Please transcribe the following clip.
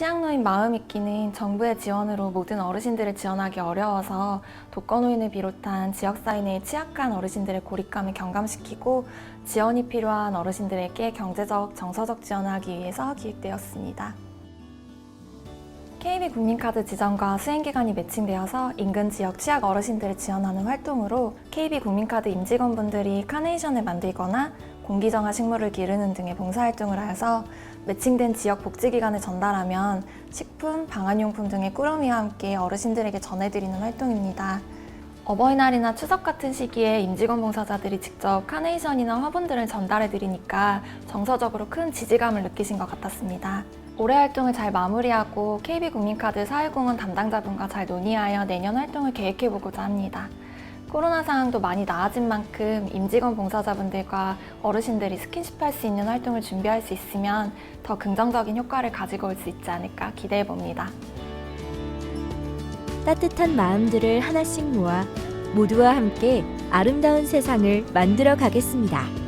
취약노인 마음있기는 정부의 지원으로 모든 어르신들을 지원하기 어려워서 독거노인을 비롯한 지역사회 내 취약한 어르신들의 고립감을 경감시키고 지원이 필요한 어르신들에게 경제적, 정서적 지원을 하기 위해서 기획되었습니다. KB 국민카드 지정과 수행기간이 매칭되어서 인근 지역 취약 어르신들을 지원하는 활동으로 KB 국민카드 임직원분들이 카네이션을 만들거나 공기정화 식물을 기르는 등의 봉사활동을 하여서 매칭된 지역 복지기관을 전달하면 식품, 방한용품 등의 꾸러미와 함께 어르신들에게 전해드리는 활동입니다. 어버이날이나 추석 같은 시기에 임직원 봉사자들이 직접 카네이션이나 화분들을 전달해드리니까 정서적으로 큰 지지감을 느끼신 것 같았습니다. 올해 활동을 잘 마무리하고 KB국민카드 사회공헌 담당자분과 잘 논의하여 내년 활동을 계획해보고자 합니다. 코로나 상황도 많이 나아진 만큼 임직원 봉사자분들과 어르신들이 스킨십 할 수 있는 활동을 준비할 수 있으면 더 긍정적인 효과를 가지고 올 수 있지 않을까 기대해 봅니다. 따뜻한 마음들을 하나씩 모아 모두와 함께 아름다운 세상을 만들어 가겠습니다.